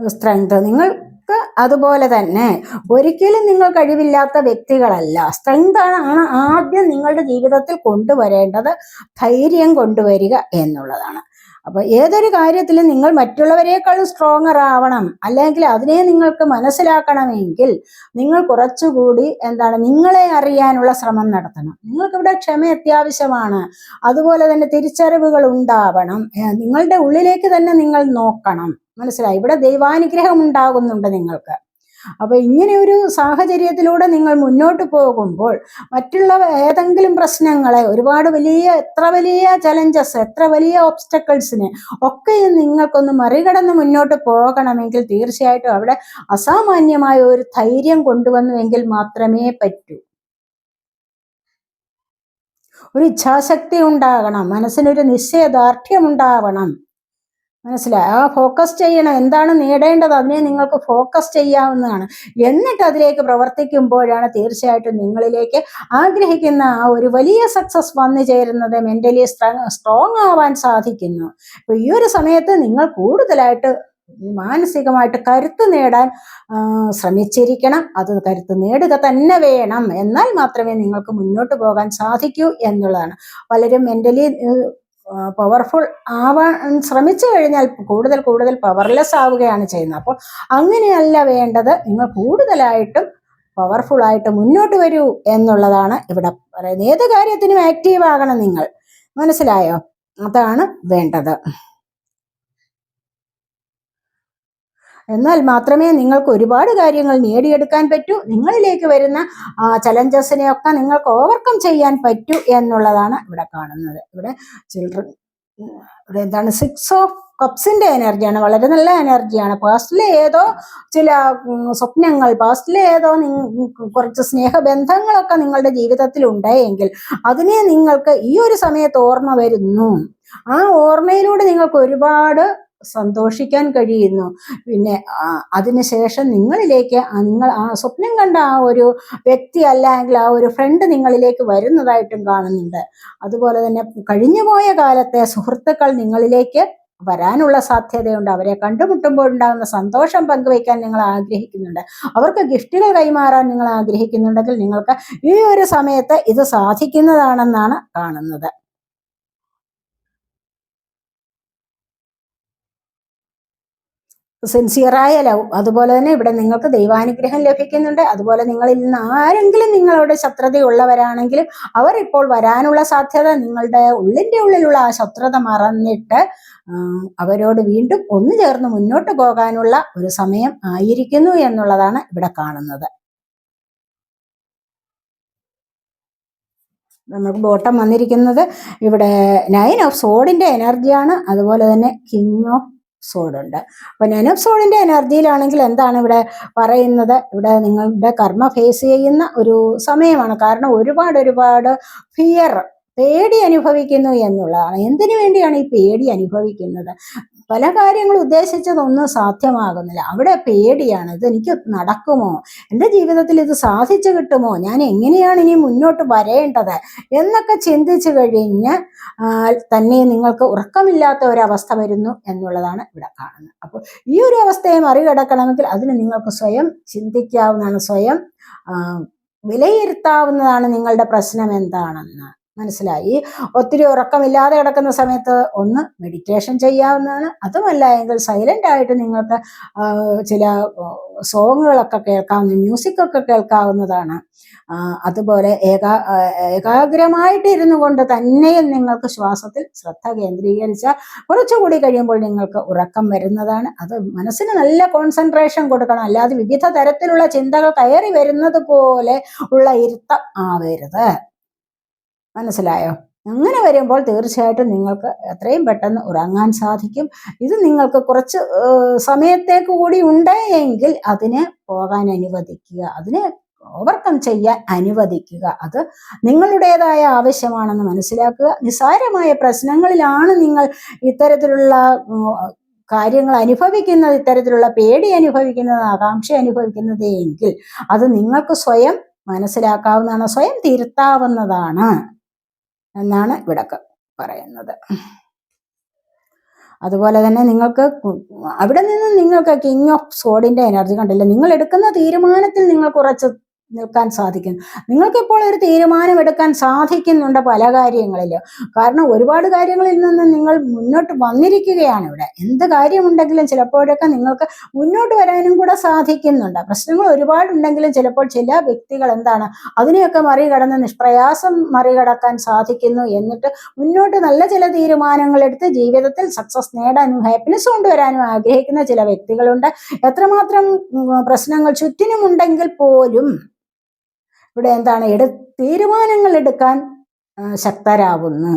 സ്ട്രെങ്ത് നിങ്ങൾക്ക് അതുപോലെ തന്നെ ഒരിക്കലും നിങ്ങൾ കഴിവില്ലാത്ത വ്യക്തികളല്ല. സ്ട്രെങ്ത് ആണ് ആദ്യം നിങ്ങളുടെ ജീവിതത്തിൽ കൊണ്ടുവരേണ്ടത്. ധൈര്യം കൊണ്ടുവരിക എന്നുള്ളതാണ്. അപ്പൊ ഏതൊരു കാര്യത്തിലും നിങ്ങൾ മറ്റുള്ളവരെക്കാളും സ്ട്രോങ്ങർ ആവണം. അല്ലെങ്കിൽ അതിനെ നിങ്ങൾക്ക് മനസ്സിലാക്കണമെങ്കിൽ നിങ്ങൾ കുറച്ചുകൂടി എന്താണ് നിങ്ങളെ അറിയാനുള്ള ശ്രമം നടത്തണം. നിങ്ങൾക്കിവിടെ ക്ഷമ അത്യാവശ്യമാണ്. അതുപോലെ തന്നെ തിരിച്ചറിവുകൾ ഉണ്ടാവണം. നിങ്ങളുടെ ഉള്ളിലേക്ക് തന്നെ നിങ്ങൾ നോക്കണം. മനസ്സിലായി? ഇവിടെ ദൈവാനുഗ്രഹം ഉണ്ടാകുന്നുണ്ട് നിങ്ങൾക്ക്. അപ്പൊ ഇങ്ങനെ ഒരു സാഹചര്യത്തിലൂടെ നിങ്ങൾ മുന്നോട്ട് പോകുമ്പോൾ മറ്റുള്ള ഏതെങ്കിലും പ്രശ്നങ്ങളെ ഒരുപാട് വലിയ എത്ര വലിയ ചലഞ്ചസ് എത്ര വലിയ ഓബ്സ്റ്റക്കിൾസിനെ ഒക്കെ നിങ്ങൾക്കൊന്ന് മറികടന്ന് മുന്നോട്ട് പോകണമെങ്കിൽ തീർച്ചയായിട്ടും അവിടെ അസാമാന്യമായ ഒരു ധൈര്യം കൊണ്ടുവന്നുവെങ്കിൽ മാത്രമേ പറ്റൂ. ഒരു ഇച്ഛാശക്തി ഉണ്ടാകണം മനസ്സിനൊരു നിശ്ചയദാർഢ്യം ഉണ്ടാവണം. മനസ്സിലായി? ആ ഫോക്കസ് ചെയ്യണം. എന്താണ് നേടേണ്ടത്? അതിനെ നിങ്ങൾക്ക് ഫോക്കസ് ചെയ്യാവുന്നതാണ്. എന്നിട്ട് അതിലേക്ക് പ്രവർത്തിക്കുമ്പോഴാണ് തീർച്ചയായിട്ടും നിങ്ങളിലേക്ക് ആഗ്രഹിക്കുന്ന ആ ഒരു വലിയ സക്സസ് വന്നു ചേരുന്നത് മെന്റലി സ്ട്രോങ് ആവാൻ സാധിക്കുന്നു. അപ്പൊ ഈ ഒരു സമയത്ത് നിങ്ങൾ കൂടുതലായിട്ട് മാനസികമായിട്ട് കരുത്ത് നേടാൻ ശ്രമിച്ചിരിക്കണം. അത് കരുത്ത് നേടുക തന്നെ വേണം. എന്നാൽ മാത്രമേ നിങ്ങൾക്ക് മുന്നോട്ട് പോകാൻ സാധിക്കൂ എന്നുള്ളതാണ്. പലരും മെന്റലി പവർഫുൾ ആവാൻ ശ്രമിച്ചു കഴിഞ്ഞാൽ കൂടുതൽ കൂടുതൽ പവർലെസ് ആവുകയാണ് ചെയ്യുന്നത്. അപ്പോൾ അങ്ങനെയല്ല വേണ്ടത്. നിങ്ങൾ കൂടുതലായിട്ടും പവർഫുൾ ആയിട്ട് മുന്നോട്ട് വരൂ എന്നുള്ളതാണ് ഇവിടെ പറയുന്നത്. ഏത് കാര്യത്തിനും ആക്റ്റീവ് ആകണം നിങ്ങൾ. മനസ്സിലായോ? അതാണ് വേണ്ടത്. എന്നാൽ മാത്രമേ നിങ്ങൾക്ക് ഒരുപാട് കാര്യങ്ങൾ നേടിയെടുക്കാൻ പറ്റൂ നിങ്ങളിലേക്ക് വരുന്ന ചലഞ്ചസിനെയൊക്കെ നിങ്ങൾക്ക് ഓവർകം ചെയ്യാൻ പറ്റൂ എന്നുള്ളതാണ് ഇവിടെ കാണുന്നത്. ഇവിടെ ചിൽഡ്രൻ ഇവിടെ എന്താണ് സിക്സ് ഓഫ് കപ്സിന്റെ എനർജിയാണ് വളരെ നല്ല എനർജിയാണ് പാസ്റ്റിലെ ഏതോ ചില സ്വപ്നങ്ങൾ പാസ്റ്റിലെ ഏതോ കുറച്ച് സ്നേഹബന്ധങ്ങളൊക്കെ നിങ്ങളുടെ ജീവിതത്തിൽ ഉണ്ടായെങ്കിൽ അതിനെ നിങ്ങൾക്ക് ഈ ഒരു സമയത്ത് ഓർമ്മ വരുന്നു. ആ ഓർമ്മയിലൂടെ നിങ്ങൾക്ക് ഒരുപാട് സന്തോഷിക്കാൻ കഴിയുന്നു. പിന്നെ അതിനുശേഷം നിങ്ങളിലേക്ക് നിങ്ങൾ ആ സ്വപ്നം കണ്ട ആ ഒരു വ്യക്തി അല്ലെങ്കിൽ ആ ഒരു ഫ്രണ്ട് നിങ്ങളിലേക്ക് വരുന്നതായിട്ടും കാണുന്നുണ്ട്. അതുപോലെ തന്നെ കഴിഞ്ഞുപോയ കാലത്തെ സുഹൃത്തുക്കൾ നിങ്ങളിലേക്ക് വരാനുള്ള സാധ്യതയുണ്ട്. അവരെ കണ്ടുമുട്ടുമ്പോൾ ഉണ്ടാകുന്ന സന്തോഷം പങ്കുവയ്ക്കാൻ നിങ്ങൾ ആഗ്രഹിക്കുന്നുണ്ട്. അവർക്ക് ഗിഫ്റ്റുകൾ കൈമാറാൻ നിങ്ങൾ ആഗ്രഹിക്കുന്നുണ്ടെങ്കിൽ നിങ്ങൾക്ക് ഈ ഒരു സമയത്ത് ഇത് സാധിക്കുന്നതാണെന്നാണ് കാണുന്നത്. സിൻസിയറായ ലവ് അതുപോലെ തന്നെ ഇവിടെ നിങ്ങൾക്ക് ദൈവാനുഗ്രഹം ലഭിക്കുന്നുണ്ട്. അതുപോലെ നിങ്ങളിൽ നിന്ന് ആരെങ്കിലും നിങ്ങളോട് ശത്രുതയുള്ളവരാണെങ്കിലും അവർ ഇപ്പോൾ വരാനുള്ള സാധ്യത നിങ്ങളുടെ ഉള്ളിന്റെ ഉള്ളിലുള്ള ആ ശത്രുത മറന്നിട്ട് അവരോട് വീണ്ടും ഒന്നു ചേർന്ന് മുന്നോട്ട് പോകാനുള്ള ഒരു സമയം ആയിരിക്കുന്നു എന്നുള്ളതാണ് ഇവിടെ കാണുന്നത്. നമുക്ക് ബോട്ടം വന്നിരിക്കുന്നത് ഇവിടെ നയൻ ഓഫ് സോഡിന്റെ എനർജിയാണ് അതുപോലെ തന്നെ കിങ് ഓഫ് സോഡുണ്ട് അപ്പൊ നെനഫ് സോഡിന്റെ എനർജിയിലാണെങ്കിൽ എന്താണ് ഇവിടെ പറയുന്നത്? ഇവിടെ നിങ്ങളുടെ കർമ്മ ഫേസ് ചെയ്യുന്ന ഒരു സമയമാണ്. കാരണം ഒരുപാട് ഒരുപാട് ഫിയർ പേടി അനുഭവിക്കുന്നു എന്നുള്ളതാണ്. എന്തിനു വേണ്ടിയാണ് ഈ പേടി അനുഭവിക്കുന്നത്? പല കാര്യങ്ങൾ ഉദ്ദേശിച്ചതൊന്നും സാധ്യമാകുന്നില്ല. അവിടെ പേടിയാണ് ഇത് എനിക്ക് നടക്കുമോ? എന്റെ ജീവിതത്തിൽ ഇത് സാധിച്ചു കിട്ടുമോ? ഞാൻ എങ്ങനെയാണ് ഇനി മുന്നോട്ട് വരേണ്ടത്? എന്നൊക്കെ ചിന്തിച്ചു കഴിഞ്ഞ് തന്നെ നിങ്ങൾക്ക് ഉറക്കമില്ലാത്ത ഒരവസ്ഥ വരുന്നു എന്നുള്ളതാണ് ഇവിടെ കാണുന്നത്. അപ്പോൾ ഈ ഒരു അവസ്ഥയെ മറികടക്കണമെങ്കിൽ അതിന് നിങ്ങൾക്ക് സ്വയം ചിന്തിക്കാവുന്നതാണ് സ്വയം വിലയിരുത്താവുന്നതാണ് നിങ്ങളുടെ പ്രശ്നം എന്താണെന്ന്. മനസ്സിലായി. ഒത്തിരി ഉറക്കമില്ലാതെ കിടക്കുന്ന സമയത്ത് ഒന്ന് മെഡിറ്റേഷൻ ചെയ്യാവുന്നതാണ്. അതുമല്ല എങ്കിൽ സൈലന്റ് ആയിട്ട് നിങ്ങൾക്ക് ചില സോങ്ങുകളൊക്കെ കേൾക്കാവുന്ന മ്യൂസിക്കൊക്കെ കേൾക്കാവുന്നതാണ്. അതുപോലെ ഏകാ ഏകാഗ്രമായിട്ട് ഇരുന്നു കൊണ്ട് തന്നെയും നിങ്ങൾക്ക് ശ്വാസത്തിൽ ശ്രദ്ധ കേന്ദ്രീകരിച്ചാൽ കുറച്ചുകൂടി കഴിയുമ്പോൾ നിങ്ങൾക്ക് ഉറക്കം വരുന്നതാണ്. അത് മനസ്സിന് നല്ല കോൺസെൻട്രേഷൻ കൊടുക്കണം. അല്ലാതെ വിവിധ തരത്തിലുള്ള ചിന്തകൾ കയറി വരുന്നത് പോലെ ഉള്ള ഇരുത്തം ആവരുത്. മനസ്സിലായോ? അങ്ങനെ വരുമ്പോൾ തീർച്ചയായിട്ടും നിങ്ങൾക്ക് എത്രയും പെട്ടെന്ന് ഉറങ്ങാൻ സാധിക്കും. ഇത് നിങ്ങൾക്ക് കുറച്ച് സമയത്തേക്ക് കൂടി ഉണ്ട് എങ്കിൽ അതിനെ പോകാൻ അനുവദിക്കുക. അതിനെ ഓവർകം ചെയ്യാൻ അനുവദിക്കുക. അത് നിങ്ങളുടേതായ ആവശ്യമാണെന്ന് മനസ്സിലാക്കുക. നിസ്സാരമായ പ്രശ്നങ്ങളിലാണ് നിങ്ങൾ ഇത്തരത്തിലുള്ള കാര്യങ്ങൾ അനുഭവിക്കുന്നത് ഇത്തരത്തിലുള്ള പേടി അനുഭവിക്കുന്നത് ആകാംക്ഷ അനുഭവിക്കുന്നത് എങ്കിൽ അത് നിങ്ങൾക്ക് സ്വയം മനസ്സിലാക്കാവുന്നതാണ് സ്വയം തിരുത്താവുന്നതാണ്. എന്നാണ് ഇവിടെ പറയുന്നത്. അതുപോലെ തന്നെ നിങ്ങൾക്ക് അവിടെ നിന്ന് നിങ്ങൾക്ക് കിങ് ഓഫ് സോഡിന്റെ എനർജി കണ്ടില്ല? നിങ്ങൾ എടുക്കുന്ന തീരുമാനത്തിൽ നിങ്ങൾ കുറച്ച് നിൽക്കാൻ സാധിക്കും. നിങ്ങൾക്കിപ്പോൾ ഒരു തീരുമാനം എടുക്കാൻ സാധിക്കുന്നുണ്ട് പല കാര്യങ്ങളിൽ കാരണം ഒരുപാട് കാര്യങ്ങളിൽ നിന്ന് നിങ്ങൾ മുന്നോട്ട് വന്നിരിക്കുകയാണ് ഇവിടെ. എന്ത് കാര്യമുണ്ടെങ്കിലും ചിലപ്പോഴൊക്കെ നിങ്ങൾക്ക് മുന്നോട്ട് വരാനും കൂടെ സാധിക്കുന്നുണ്ട്. പ്രശ്നങ്ങൾ ഒരുപാടുണ്ടെങ്കിലും ചിലപ്പോൾ ചില വ്യക്തികൾ എന്താണ് അതിനെയൊക്കെ മറികടന്ന് നിഷ്പ്രയാസം മറികടക്കാൻ സാധിക്കുന്നു എന്നിട്ട് മുന്നോട്ട് നല്ല ചില തീരുമാനങ്ങൾ എടുത്ത് ജീവിതത്തിൽ സക്സസ് നേടാനും ഹാപ്പിനെസ് കൊണ്ടുവരാനും ആഗ്രഹിക്കുന്ന ചില വ്യക്തികളുണ്ട്. എത്രമാത്രം പ്രശ്നങ്ങൾ ചുറ്റിനുമുണ്ടെങ്കിൽ പോലും ഇവിടെ എന്താണ്? എടു തീരുമാനങ്ങൾ എടുക്കാൻ ശക്തരാകുന്നു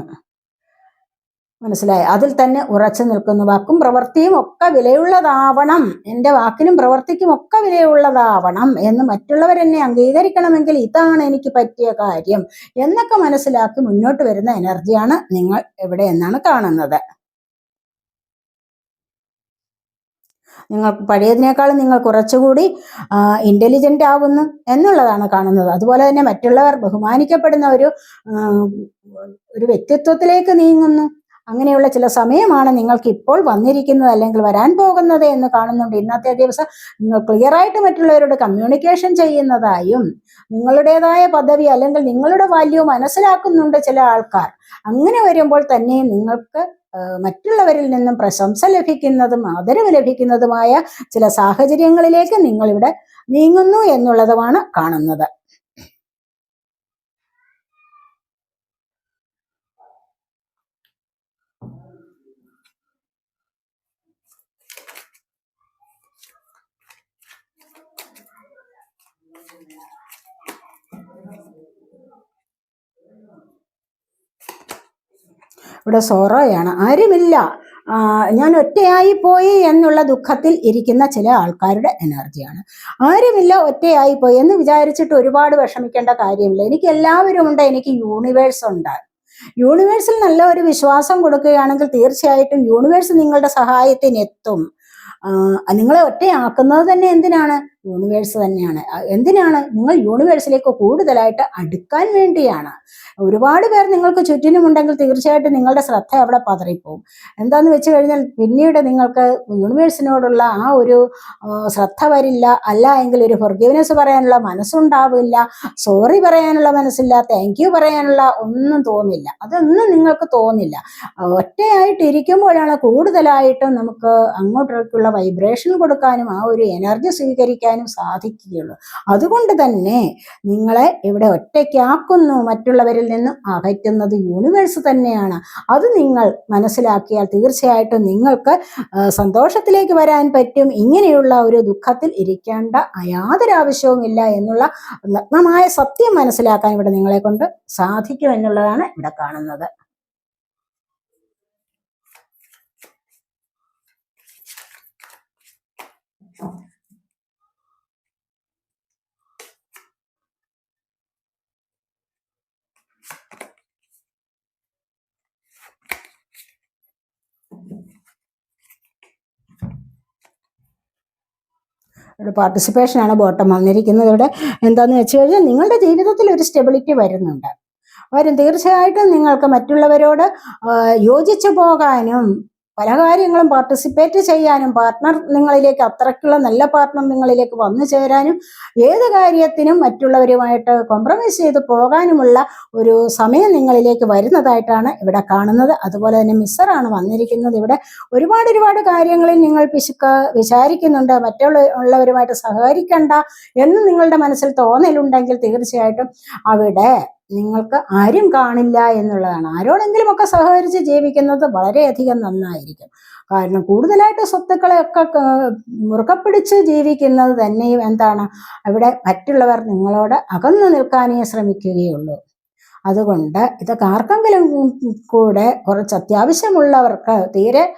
മനസ്സിലായി? അതിൽ തന്നെ ഉറച്ചു നിൽക്കുന്നു വാക്കും പ്രവൃത്തിയും ഒക്കെ വിലയുള്ളതാവണം. എന്റെ വാക്കിനും പ്രവൃത്തിക്കും ഒക്കെ വിലയുള്ളതാവണം എന്ന് മറ്റുള്ളവരെന്നെ അംഗീകരിക്കണമെങ്കിൽ ഇതാണ് എനിക്ക് പറ്റിയ കാര്യം. എന്നൊക്കെ മനസ്സിലാക്കി മുന്നോട്ട് വരുന്ന എനർജിയാണ് നിങ്ങൾ എവിടെ എന്നാണ് കാണുന്നത്. നിങ്ങൾ പഴയതിനേക്കാൾ നിങ്ങൾ കുറച്ചുകൂടി ഇന്റലിജന്റ് ആവുന്നു എന്നുള്ളതാണ് കാണുന്നത്. അതുപോലെ തന്നെ മറ്റുള്ളവർ ബഹുമാനിക്കപ്പെടുന്ന ഒരു ഒരു വ്യക്തിത്വത്തിലേക്ക് നീങ്ങുന്നു. അങ്ങനെയുള്ള ചില സമയമാണ് നിങ്ങൾക്ക് ഇപ്പോൾ വന്നിരിക്കുന്നത് അല്ലെങ്കിൽ വരാൻ പോകുന്നത് എന്ന് കാണുന്നുണ്ട്. ഇന്നത്തെ ദിവസം നിങ്ങൾ ക്ലിയർ ആയിട്ട് മറ്റുള്ളവരോട് കമ്മ്യൂണിക്കേഷൻ ചെയ്യുന്നതായും നിങ്ങളുടേതായ പദവി അല്ലെങ്കിൽ നിങ്ങളുടെ വാല്യൂ മനസ്സിലാക്കുന്നുണ്ട് ചില ആൾക്കാർ. അങ്ങനെ വരുമ്പോൾ തന്നെ നിങ്ങൾക്ക് മറ്റുള്ളവരിൽ നിന്നും പ്രശംസ ലഭിക്കുന്നതും ആദരവ് ലഭിക്കുന്നതുമായ ചില സാഹചര്യങ്ങളിലേക്ക് നിങ്ങളിവിടെ നീങ്ങുന്നു എന്നുള്ളതുമാണ് കാണുന്നത്. ഇവിടെ സോറോയാണ്. ആരുമില്ല. ഞാൻ ഒറ്റയായി പോയി എന്നുള്ള ദുഃഖത്തിൽ ഇരിക്കുന്ന ചില ആൾക്കാരുടെ എനർജിയാണ്. ആരുമില്ല ഒറ്റയായി പോയി എന്ന് വിചാരിച്ചിട്ട് ഒരുപാട് വിഷമിക്കേണ്ട കാര്യമില്ല. എനിക്ക് എല്ലാവരും ഉണ്ട്. എനിക്ക് യൂണിവേഴ്സ് ഉണ്ട്. യൂണിവേഴ്സിൽ നല്ല ഒരു വിശ്വാസം കൊടുക്കുകയാണെങ്കിൽ തീർച്ചയായിട്ടും യൂണിവേഴ്സ് നിങ്ങളുടെ സഹായത്തിന് എത്തും ആ, നിങ്ങളെ ഒറ്റയാക്കുന്നത് തന്നെ എന്തിനാണ്? യൂണിവേഴ്സ് തന്നെയാണ്. എന്തിനാണ്? നിങ്ങൾ യൂണിവേഴ്സിലേക്ക് കൂടുതലായിട്ട് അടുക്കാൻ വേണ്ടിയാണ്. ഒരുപാട് പേർ നിങ്ങൾക്ക് ചുറ്റിനുമുണ്ടെങ്കിൽ തീർച്ചയായിട്ടും നിങ്ങളുടെ ശ്രദ്ധ അവിടെ പതറിപ്പോവും. എന്താന്ന് വെച്ച് കഴിഞ്ഞാൽ പിന്നീട് നിങ്ങൾക്ക് യൂണിവേഴ്സിനോടുള്ള ആ ഒരു ശ്രദ്ധ വരില്ല. അല്ല എങ്കിൽ ഒരു ഫൊർഗീവ്നെസ് പറയാനുള്ള മനസ്സുണ്ടാവില്ല. സോറി പറയാനുള്ള മനസ്സില്ല. താങ്ക് യു പറയാനുള്ള ഒന്നും തോന്നില്ല. അതൊന്നും നിങ്ങൾക്ക് തോന്നില്ല. ഒറ്റയായിട്ട് ഇരിക്കുമ്പോഴാണ് കൂടുതലായിട്ടും നമുക്ക് അങ്ങോട്ടേക്കുള്ള വൈബ്രേഷൻ കൊടുക്കാനും ആ ഒരു എനർജി സ്വീകരിക്കാനും സാധിക്കുകയുള്ളൂ. അതുകൊണ്ട് തന്നെ നിങ്ങളെ ഇവിടെ ഒറ്റയ്ക്കാക്കുന്നു മറ്റുള്ളവരിൽ നിന്നും അകറ്റുന്നത് യൂണിവേഴ്സ് തന്നെയാണ്. അത് നിങ്ങൾ മനസ്സിലാക്കിയാൽ തീർച്ചയായിട്ടും നിങ്ങൾക്ക് സന്തോഷത്തിലേക്ക് വരാൻ പറ്റും. ഇങ്ങനെയുള്ള ഒരു ദുഃഖത്തിൽ ഇരിക്കേണ്ട യാതൊരു ആവശ്യവുമില്ല എന്നുള്ള നഗ്നമായ സത്യം മനസ്സിലാക്കാൻ ഇവിടെ നിങ്ങളെ കൊണ്ട് സാധിക്കും എന്നുള്ളതാണ് ഇവിടെ കാണുന്നത്. Thank പാർട്ടിസിപ്പേഷൻ ആണ് ബോട്ടം വന്നിരിക്കുന്നത്. ഇവിടെ എന്താണെന്ന് വെച്ച് കഴിഞ്ഞാൽ നിങ്ങളുടെ ജീവിതത്തിൽ ഒരു സ്റ്റെബിലിറ്റി വരുന്നുണ്ട്. വരും. തീർച്ചയായിട്ടും നിങ്ങൾക്ക് മറ്റുള്ളവരോട് യോജിച്ചു പോകാനും പല കാര്യങ്ങളും പാർട്ടിസിപ്പേറ്റ് ചെയ്യാനും പാർട്ട്ണർ നിങ്ങളിലേക്ക് അത്രയ്ക്കുള്ള നല്ല പാർട്ട്ണർ നിങ്ങളിലേക്ക് വന്നു ചേരാനും ഏത് കാര്യത്തിനും മറ്റുള്ളവരുമായിട്ട് കോംപ്രമൈസ് ചെയ്ത് പോകാനുമുള്ള ഒരു സമയം നിങ്ങളിലേക്ക് വരുന്നതായിട്ടാണ് ഇവിടെ കാണുന്നത്. അതുപോലെ തന്നെ മിസ്സറാണ് വന്നിരിക്കുന്നത് ഇവിടെ. ഒരുപാട് ഒരുപാട് കാര്യങ്ങളിൽ നിങ്ങൾ പിശുക്ക വിചാരിക്കുന്നുണ്ട്. മറ്റുള്ള ഉള്ളവരുമായിട്ട് സഹകരിക്കണ്ട എന്ന് നിങ്ങളുടെ മനസ്സിൽ തോന്നലുണ്ടെങ്കിൽ തീർച്ചയായിട്ടും അവിടെ നിങ്ങൾക്ക് ആരും കാണില്ല എന്നുള്ളതാണ്. ആരോടെങ്കിലും ഒക്കെ സഹകരിച്ച് ജീവിക്കുന്നത് വളരെയധികം നന്നായിരിക്കും. കാരണം കൂടുതലായിട്ട് സ്വത്തുക്കളെ ഒക്കെ ക- മുറുകെ പിടിച്ച് ജീവിക്കുന്നത് തന്നെയും എന്താണ്? അവിടെ മറ്റുള്ളവർ നിങ്ങളോട് അകന്നു നിൽക്കാനേ ശ്രമിക്കുകയുള്ളൂ. അതുകൊണ്ട് ഇതൊക്കെ ആർക്കെങ്കിലും കൂടെ കുറച്ച് അത്യാവശ്യമുള്ളവർക്ക് തീരെ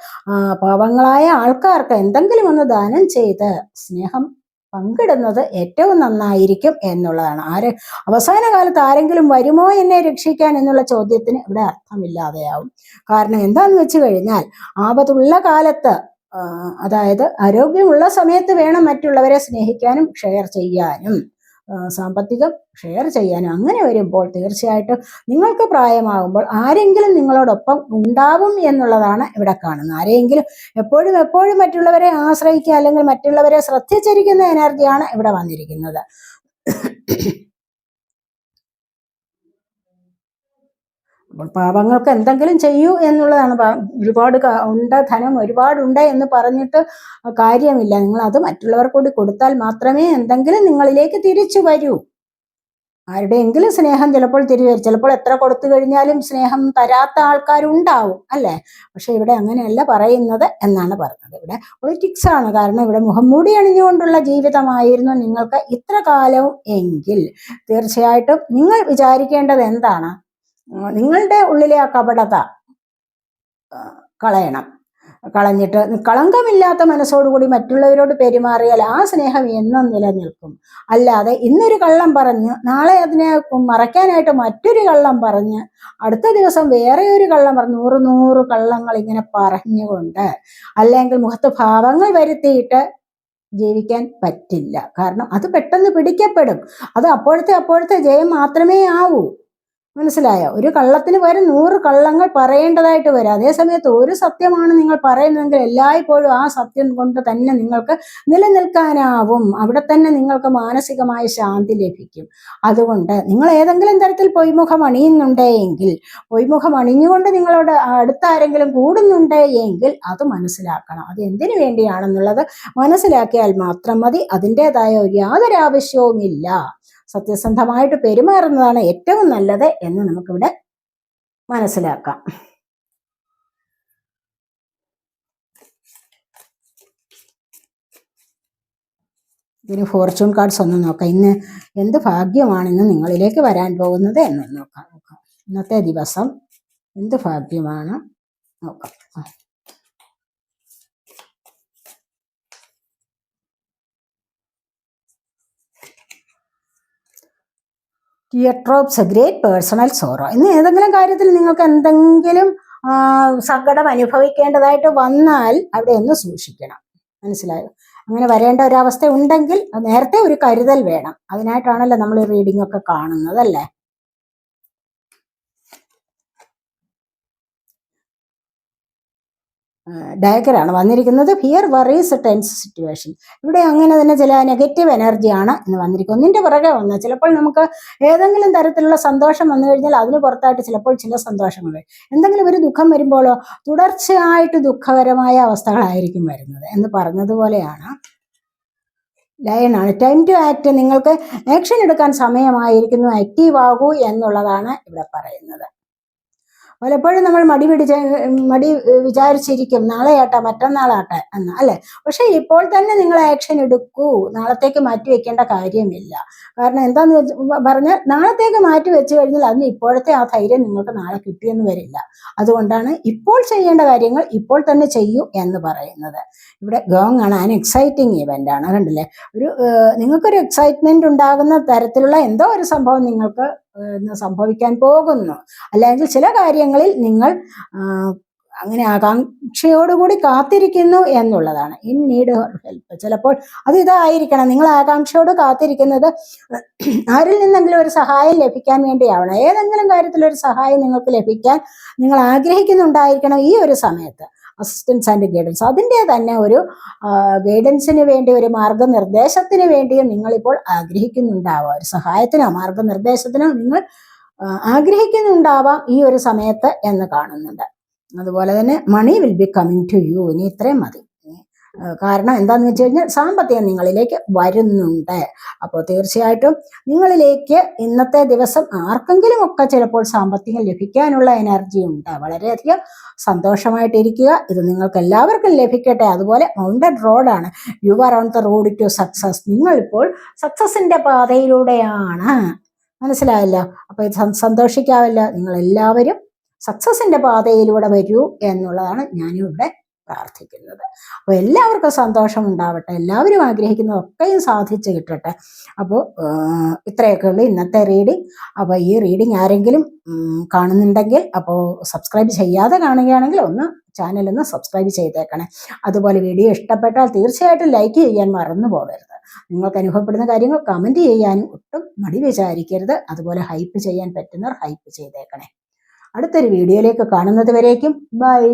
പാവങ്ങളായ ആൾക്കാർക്ക് എന്തെങ്കിലും ഒന്ന് ദാനം ചെയ്ത് സ്നേഹം പങ്കിടുന്നത് ഏറ്റവും നന്നായിരിക്കും എന്നുള്ളതാണ്. ആര് അവസാന കാലത്ത് ആരെങ്കിലും വരുമോ എന്നെ രക്ഷിക്കാൻ എന്നുള്ള ചോദ്യത്തിന് ഇവിടെ അർത്ഥമില്ലാതെയാവും. കാരണം എന്താന്ന് വെച്ച് കഴിഞ്ഞാൽ ആപത്തുള്ള കാലത്ത് അതായത് ആരോഗ്യമുള്ള സമയത്ത് വേണം മറ്റുള്ളവരെ സ്നേഹിക്കാനും ഷെയർ ചെയ്യാനും. സാമ്പത്തികം ഷെയർ ചെയ്യാനും അങ്ങനെ വരുമ്പോൾ തീർച്ചയായിട്ടും നിങ്ങൾക്ക് പ്രായമാകുമ്പോൾ ആരെങ്കിലും നിങ്ങളോടൊപ്പം ഉണ്ടാവും എന്നുള്ളതാണ് ഇവിടെ കാണുന്നത്. ആരെങ്കിലും എപ്പോഴും എപ്പോഴും മറ്റുള്ളവരെ ആശ്രയിക്കുക അല്ലെങ്കിൽ മറ്റുള്ളവരെ ശ്രദ്ധിച്ചിരിക്കുന്ന എനർജിയാണ് ഇവിടെ വന്നിരിക്കുന്നത്. അപ്പോൾ പാവങ്ങൾക്ക് എന്തെങ്കിലും ചെയ്യൂ എന്നുള്ളതാണ്. ഒരുപാട് ഉണ്ട് ധനം ഒരുപാടുണ്ട് എന്ന് പറഞ്ഞിട്ട് കാര്യമില്ല. നിങ്ങൾ അത് മറ്റുള്ളവർക്ക് കൂടി കൊടുത്താൽ മാത്രമേ എന്തെങ്കിലും നിങ്ങളിലേക്ക് തിരിച്ചു വരൂ. ആരുടെയെങ്കിലും സ്നേഹം ചിലപ്പോൾ തിരികെ ചിലപ്പോൾ എത്ര കൊടുത്തു കഴിഞ്ഞാലും സ്നേഹം തരാത്ത ആൾക്കാരുണ്ടാവും അല്ലേ? പക്ഷെ ഇവിടെ അങ്ങനെയല്ല പറയുന്നത് എന്നാണ് പറഞ്ഞത്. ഇവിടെ പൊളിറ്റിക്സ് ആണ്. കാരണം ഇവിടെ മുഖംമൂടി അണിഞ്ഞുകൊണ്ടുള്ള ജീവിതമായിരുന്നു നിങ്ങൾക്ക് ഇത്ര കാലവും എങ്കിൽ. തീർച്ചയായിട്ടും നിങ്ങൾ വിചാരിക്കേണ്ടത് എന്താണ്? നിങ്ങളുടെ ഉള്ളിലെ ആ കപടത കളയണം. കളഞ്ഞിട്ട് കളങ്കമില്ലാത്ത മനസ്സോടുകൂടി മറ്റുള്ളവരോട് പെരുമാറിയാൽ ആ സ്നേഹം എന്നും നിലനിൽക്കും. അല്ലാതെ ഇന്നൊരു കള്ളം പറഞ്ഞ് നാളെ അതിനെ മറയ്ക്കാനായിട്ട് മറ്റൊരു കള്ളം പറഞ്ഞ് അടുത്ത ദിവസം വേറെ ഒരു കള്ളം പറഞ്ഞ് നൂറ് നൂറ് കള്ളങ്ങൾ ഇങ്ങനെ പറഞ്ഞുകൊണ്ട് അല്ലെങ്കിൽ മുഖത്ത് ഭാവങ്ങൾ വരുത്തിയിട്ട് ജീവിക്കാൻ പറ്റില്ല. കാരണം അത് പെട്ടെന്ന് പിടിക്കപ്പെടും. അത് അപ്പോഴത്തെ അപ്പോഴത്തെ ജയം മാത്രമേ ആവൂ. മനസ്സിലായോ? ഒരു കള്ളത്തിന് വരെ നൂറ് കള്ളങ്ങൾ പറയേണ്ടതായിട്ട് വരും. അതേസമയത്ത് ഒരു സത്യമാണ് നിങ്ങൾ പറയുന്നതെങ്കിൽ എല്ലായ്പ്പോഴും ആ സത്യം കൊണ്ട് തന്നെ നിങ്ങൾക്ക് നിലനിൽക്കാനാവും. അവിടെ തന്നെ നിങ്ങൾക്ക് മാനസികമായ ശാന്തി ലഭിക്കും. അതുകൊണ്ട് നിങ്ങൾ ഏതെങ്കിലും തരത്തിൽ പൊയ്മുഖം അണിയുന്നുണ്ടെങ്കിൽ പൊയ്മുഖം അണിഞ്ഞുകൊണ്ട് നിങ്ങളോട് അടുത്താരെങ്കിലും കൂടുന്നുണ്ട് എങ്കിൽ അത് മനസ്സിലാക്കണം. അത് എന്തിനു വേണ്ടിയാണെന്നുള്ളത് മനസ്സിലാക്കിയാൽ മാത്രം മതി. അതിന്റെതായ യാതൊരു ആവശ്യവുമില്ല. സത്യസന്ധമായിട്ട് പെരുമാറുന്നതാണ് ഏറ്റവും നല്ലത് എന്ന് നമുക്കിവിടെ മനസ്സിലാക്കാം. ഇതിന് ഫോർച്യൂൺ കാർഡ്സ് ഒന്ന് നോക്കാം. ഇന്ന് എന്ത് ഭാഗ്യമാണ് ഇന്ന് നിങ്ങളിലേക്ക് വരാൻ പോകുന്നത് എന്ന് നോക്കാം. നോക്കാം. ഇന്നത്തെ ദിവസം എന്ത് ഭാഗ്യമാണ്? നോക്കാം. ടിയർ ഗ്രേറ്റ് പേഴ്സണൽ സോറോ ഇന്ന് ഏതെങ്കിലും കാര്യത്തിൽ നിങ്ങൾക്ക് എന്തെങ്കിലും സങ്കടം അനുഭവിക്കേണ്ടതായിട്ട് വന്നാൽ അവിടെ ഒന്ന് സൂക്ഷിക്കണം. മനസ്സിലായോ? അങ്ങനെ വരേണ്ട ഒരവസ്ഥ ഉണ്ടെങ്കിൽ നേരത്തെ ഒരു കരുതൽ വേണം. അതിനായിട്ടാണല്ലോ നമ്മൾ റീഡിംഗ് ഒക്കെ കാണുന്നത് അല്ലേ? ഡയഗ്രാണ് വന്നിരിക്കുന്നത്. ഹിയർ വറീസ് ടെൻസ് സിറ്റുവേഷൻ ഇവിടെ അങ്ങനെ തന്നെ ചില നെഗറ്റീവ് എനർജിയാണ് എന്ന് വന്നിരിക്കുന്നത്. ഒന്നിന്റെ പുറകെ വന്ന് ചിലപ്പോൾ നമുക്ക് ഏതെങ്കിലും തരത്തിലുള്ള സന്തോഷം വന്നു കഴിഞ്ഞാൽ അതിന് പുറത്തായിട്ട് ചിലപ്പോൾ ചില സന്തോഷങ്ങൾ എന്തെങ്കിലും ഒരു ദുഃഖം വരുമ്പോഴോ തുടർച്ചയായിട്ട് ദുഃഖകരമായ അവസ്ഥകളായിരിക്കും വരുന്നത് എന്ന് പറഞ്ഞതുപോലെയാണ്. ലയണാണ് ടൈം ടു ആക്ട് നിങ്ങൾക്ക് ആക്ഷൻ എടുക്കാൻ സമയമായിരിക്കുന്നു. ആക്റ്റീവ് ആകൂ എന്നുള്ളതാണ് ഇവിടെ പറയുന്നത്. പലപ്പോഴും നമ്മൾ മടി പിടിച്ച മടി വിചാരിച്ചിരിക്കും നാളെ ആട്ടെ മറ്റന്നാളാട്ടെ എന്ന് അല്ലെ? പക്ഷെ ഇപ്പോൾ തന്നെ നിങ്ങൾ ആക്ഷൻ എടുക്കൂ. നാളത്തേക്ക് മാറ്റി വെക്കേണ്ട കാര്യമില്ല. കാരണം എന്താന്ന് പറഞ്ഞാൽ നാളത്തേക്ക് മാറ്റി വെച്ച് കഴിഞ്ഞാൽ അതിന് ഇപ്പോഴത്തെ ആ ധൈര്യം നിങ്ങൾക്ക് നാളെ കിട്ടിയെന്ന് വരില്ല. അതുകൊണ്ടാണ് ഇപ്പോൾ ചെയ്യേണ്ട കാര്യങ്ങൾ ഇപ്പോൾ തന്നെ ചെയ്യൂ എന്ന് പറയുന്നത്. ഇവിടെ ഗോങ് ആണ് അതിന് എക്സൈറ്റിംഗ് ഇവന്റ് ആണ് കണ്ടില്ലേ? ഒരു നിങ്ങൾക്കൊരു എക്സൈറ്റ്മെന്റ് ഉണ്ടാകുന്ന തരത്തിലുള്ള എന്തോ ഒരു സംഭവം നിങ്ങൾക്ക് സംഭവിക്കാൻ പോകുന്നു. അല്ലെങ്കിൽ ചില കാര്യങ്ങളിൽ നിങ്ങൾ അങ്ങനെ ആകാംക്ഷയോടുകൂടി കാത്തിരിക്കുന്നു എന്നുള്ളതാണ്. ഇൻ നീഡ് ഹെൽപ്പ് ചിലപ്പോൾ അത് ഇതായിരിക്കണം. നിങ്ങൾ ആകാംക്ഷയോട് കാത്തിരിക്കുന്നത് ആരിൽ നിന്നെങ്കിലും ഒരു സഹായം ലഭിക്കാൻ വേണ്ടിയാവണം. ഏതെങ്കിലും കാര്യത്തിൽ ഒരു സഹായം നിങ്ങൾക്ക് ലഭിക്കാൻ നിങ്ങൾ ആഗ്രഹിക്കുന്നുണ്ടായിരിക്കണം ഈ ഒരു സമയത്ത്. അസിസ്റ്റൻസ് ആൻഡ് ഗൈഡൻസ് അതിന്റെ തന്നെ ഒരു ഗൈഡൻസിന് വേണ്ടി ഒരു മാർഗനിർദ്ദേശത്തിന് വേണ്ടിയും നിങ്ങളിപ്പോൾ ആഗ്രഹിക്കുന്നുണ്ടാവാം. ഒരു സഹായത്തിനോ മാർഗനിർദ്ദേശത്തിനോ നിങ്ങൾ ആഗ്രഹിക്കുന്നുണ്ടാവാം ഈ ഒരു സമയത്ത് എന്ന് കാണുന്നുണ്ട്. അതുപോലെ തന്നെ money will be coming to you ഇനി ഇത്രയും മതി. കാരണം എന്താണെന്ന് വെച്ച് കഴിഞ്ഞാൽ സാമ്പത്തികം നിങ്ങളിലേക്ക് വരുന്നുണ്ട്. അപ്പോൾ തീർച്ചയായിട്ടും നിങ്ങളിലേക്ക് ഇന്നത്തെ ദിവസം ആർക്കെങ്കിലും ഒക്കെ ചിലപ്പോൾ സാമ്പത്തികം ലഭിക്കാനുള്ള എനർജി ഉണ്ട്. വളരെയധികം സന്തോഷമായിട്ടിരിക്കുക. ഇത് നിങ്ങൾക്ക് എല്ലാവർക്കും ലഭിക്കട്ടെ. അതുപോലെ മൗണ്ടഡ് റോഡാണ് you are on the road to success നിങ്ങളിപ്പോൾ സക്സസിന്റെ പാതയിലൂടെയാണ്. മനസ്സിലായല്ലോ? അപ്പൊ ഇത് സന്തോഷിക്കാവില്ല. നിങ്ങൾ എല്ലാവരും സക്സസിന്റെ പാതയിലൂടെ വരൂ എന്നുള്ളതാണ് ഞാനിവിടെ പ്രാർത്ഥിക്കുന്നത്. അപ്പോൾ എല്ലാവർക്കും സന്തോഷം ഉണ്ടാവട്ടെ. എല്ലാവരും ആഗ്രഹിക്കുന്നതൊക്കെയും സാധിച്ചു കിട്ടട്ടെ. അപ്പോൾ ഇത്രയൊക്കെ ഉള്ളൂ ഇന്നത്തെ റീഡിങ്. അപ്പോൾ ഈ റീഡിങ് ആരെങ്കിലും കാണുന്നുണ്ടെങ്കിൽ അപ്പോൾ സബ്സ്ക്രൈബ് ചെയ്യാതെ കാണുകയാണെങ്കിൽ ഒന്ന് ചാനൽ ഒന്ന് സബ്സ്ക്രൈബ് ചെയ്തേക്കണേ. അതുപോലെ വീഡിയോ ഇഷ്ടപ്പെട്ടാൽ തീർച്ചയായിട്ടും ലൈക്ക് ചെയ്യാൻ മറന്നു പോകരുത്. നിങ്ങൾക്ക് അനുഭവപ്പെടുന്ന കാര്യങ്ങൾ കമന്റ് ചെയ്യാനും ഒട്ടും മടി വിചാരിക്കരുത്. അതുപോലെ ഹൈപ്പ് ചെയ്യാൻ പറ്റുന്നവർ ഹൈപ്പ് ചെയ്തേക്കണേ. അടുത്തൊരു വീഡിയോയിലേക്ക് കാണുന്നത് വരേക്കും. ബൈ.